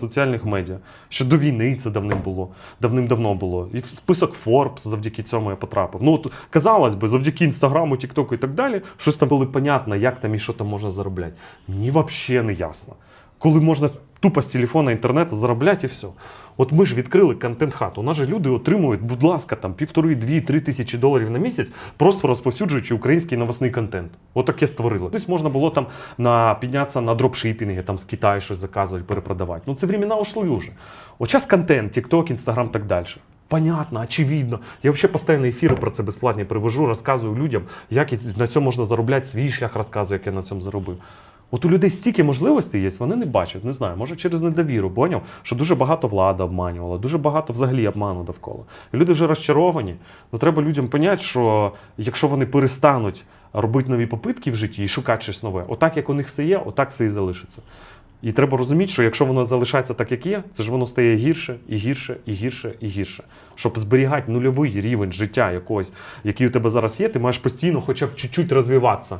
соціальних медіа. Ще до війни це давним було, давним-давно було. І список Forbes завдяки цьому я потрапив. Ну, от, казалось би, завдяки інстаграму, Тіктоку і так далі, щось там було понятно, як там і що там можна заробляти. Мені взагалі не ясно. Коли можна тупо з телефона інтернету заробляти і все. От ми ж відкрили контент-хат. У нас же люди отримують, будь ласка, там півтори, дві, три тисячі доларів на місяць, просто розповсюджуючи український новосний контент. Отаке створили. Тобто можна було там на, піднятися на дропшипінги, там з Китаю щось заказувати, перепродавати. Ну це времена ушли вже. От час контент, TikTok, Instagram так далі. Понятно, очевидно. Я взагалі постійно ефіри про це безплатні привожу, розказую людям, як на цьому можна заробляти, свій шлях розказую, як я на цьому заробив. От у людей стільки можливостей є, вони не бачать, не знаю, може через недовіру, поняв, що дуже багато влада обманювала, дуже багато взагалі обману довкола. І люди вже розчаровані. Ну треба людям поняти, що якщо вони перестануть робити нові попитки в житті і шукати щось нове, отак як у них все є, отак все і залишиться. І треба розуміти, що якщо воно залишається так, як є, це ж воно стає гірше і гірше, і гірше, і гірше. Щоб зберігати нульовий рівень життя якогось, який у тебе зараз є, ти маєш постійно хоча б чуть-чуть розвиватися.